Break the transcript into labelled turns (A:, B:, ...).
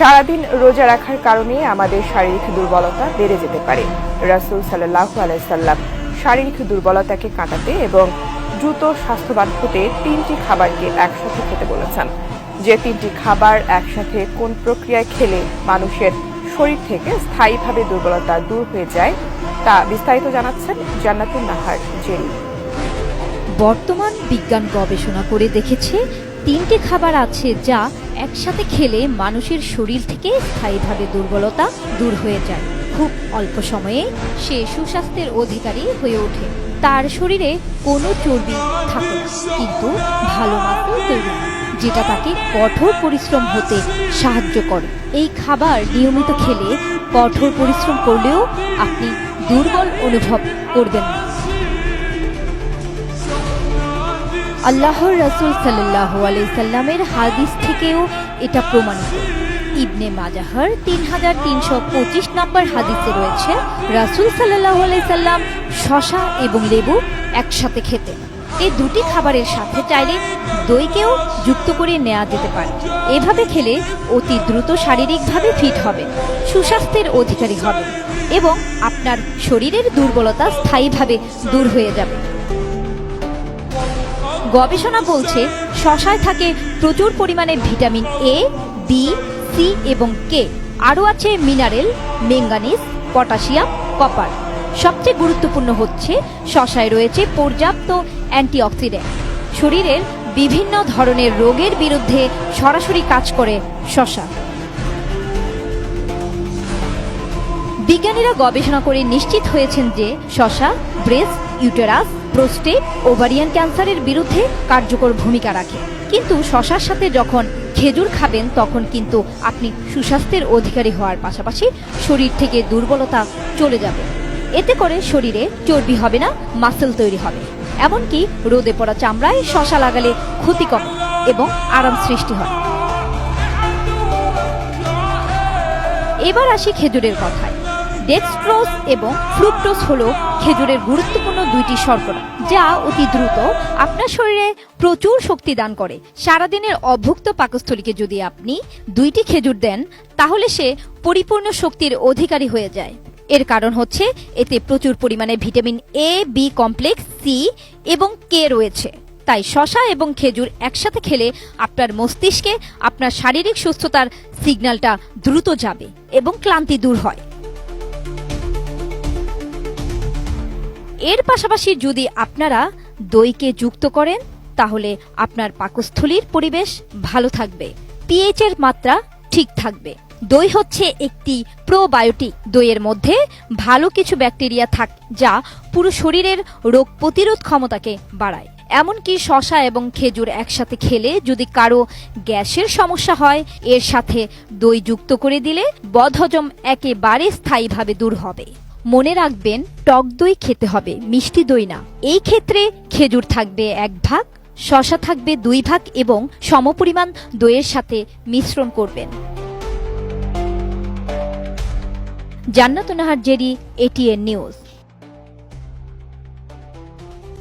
A: সারাদিন রোজা রাখার কারণে আমাদের শারীরিক দুর্বলতা বেড়ে যেতে পারে। রাসুল সাল্লাহ আলাইসাল্লাম শারীরিক দুর্বলতাকে কাটাতে এবং দ্রুত স্বাস্থ্যবান হতে তিনটি খাবারকে একসাথে খেতে বলেছেন। যে তিনটি খাবার একসাথে কোন প্রক্রিয়ায় খেলে মানুষের শরীর থেকে স্থায়ীভাবে দুর্বলতা দূর হয়ে যায়, তা বিস্তারিত জানাচ্ছেন জান্নাতুন নাহার জেরি।
B: বর্তমান বিজ্ঞান গবেষণা করে দেখেছে তিনটে খাবার আছে যা একসাথে খেলে মানুষের শরীর থেকে স্থায়ীভাবে দুর্বলতা দূর হয়ে যায়। খুব অল্প সময়ে সে সুস্বাস্থ্যের অধিকারী হয়ে ওঠে। তার শরীরে কোনো চর্বি থাকে কিন্তু ভালো মাত্র তৈরি, যেটা তাকে কঠোর পরিশ্রম হতে সাহায্য করে। এই খাবার নিয়মিত খেলে কঠোর পরিশ্রম করলেও আপনি দুর্বল অনুভব করবেন না। আল্লাহর রাসূল আলাইহি সাল্লামের হাদিস থেকেও এটা প্রমাণিত। ইবনে মাজাহার তিন হাজার তিনশো পঁচিশ নম্বর হাদিসে রয়েছে, রাসূল আলাইহি সাল্লাম শশা এবং লেবু একসাথে খেতেন। এই দুটি খাবারের সাথে চাইলে দইকেও যুক্ত করে নেওয়া যেতে পারে। এভাবে খেলে অতি দ্রুত শারীরিকভাবে ফিট হবে, সুস্বাস্থ্যের অধিকারী হবে এবং আপনার শরীরের দুর্বলতা স্থায়ীভাবে দূর হয়ে যাবে। গবেষণা বলছে, শশায় থাকে প্রচুর পরিমাণে ভিটামিন এ বি সি এবং কে আরও আছে মিনারেল মেঙ্গানিজ পটাশিয়াম, কপার। সবচেয়ে গুরুত্বপূর্ণ হচ্ছে, শশায় রয়েছে পর্যাপ্ত অ্যান্টিঅক্সিডেন্ট। শরীরের বিভিন্ন ধরনের রোগের বিরুদ্ধে সরাসরি কাজ করে শশা। বিজ্ঞানীরা গবেষণা করে নিশ্চিত হয়েছেন যে শশা, ব্রেস্ট, ইউটেরাস প্রোস্টেট ওভারিয়ান ক্যান্সারের বিরুদ্ধে কার্যকর ভূমিকা রাখে। কিন্তু শশার সাথে যখন খেজুর খাবেন, তখন কিন্তু আপনি সুস্বাস্থ্যের অধিকারী হওয়ার পাশাপাশি শরীর থেকে দুর্বলতা চলে যাবে। এতে করে শরীরে চর্বি হবে না মাসেল তৈরি হবে। এমনকি রোদে পড়া চামড়ায় শশা লাগালে ক্ষতি কমে এবং আরাম সৃষ্টি হয়। এবার আসি খেজুরের কথায়। ডেক্সট্রোজ এবং ফ্রুক্টোজ হলো খেজুরের গুরুত্বপূর্ণ দুইটি শর্করা, যা অতি দ্রুত আপনার শরীরে প্রচুর শক্তি দান করে। সারাদিনের অভুক্ত পাকস্থলীকে যদি আপনি দুইটি খেজুর দেন, তাহলে সে পরিপূর্ণ শক্তির অধিকারী হয়ে যায়। এর কারণ হচ্ছে, এতে প্রচুর পরিমাণে vitamin A B complex C এবং কে রয়েছে। তাই শশা এবং খেজুর একসাথে খেলে আপনার মস্তিষ্কে আপনার শারীরিক সুস্থতার সিগন্যালটা দ্রুত যাবে এবং ক্লান্তি দূর হয়। এর পাশাপাশি যদি আপনারা দইকে যুক্ত করেন, তাহলে আপনার পাকস্থলীর পরিবেশ ভালো থাকবে। পিএইচ এর মাত্রা ঠিক থাকবে। দই হচ্ছে একটি প্রোবায়োটিক দইয়ের মধ্যে ভালো কিছু ব্যাকটেরিয়া থাক, যা পুরো শরীরের রোগ প্রতিরোধ ক্ষমতাকে বাড়ায়। এমনকি শশা এবং খেজুর একসাথে খেলে যদি কারও গ্যাসের সমস্যা হয়, এর সাথে দই যুক্ত করে দিলে বদহজম একেবারে স্থায়ীভাবে দূর হবে। মনে রাখবেন, টক দই খেতে হবে, মিষ্টি দই না। এই ক্ষেত্রে খেজুর থাকবে এক ভাগ শশা থাকবে দুই ভাগ এবং সমপরিমাণ দইয়ের সাথে মিশ্রণ করবেন। জান্নাতুনাহার জেরি এটিএন নিউজ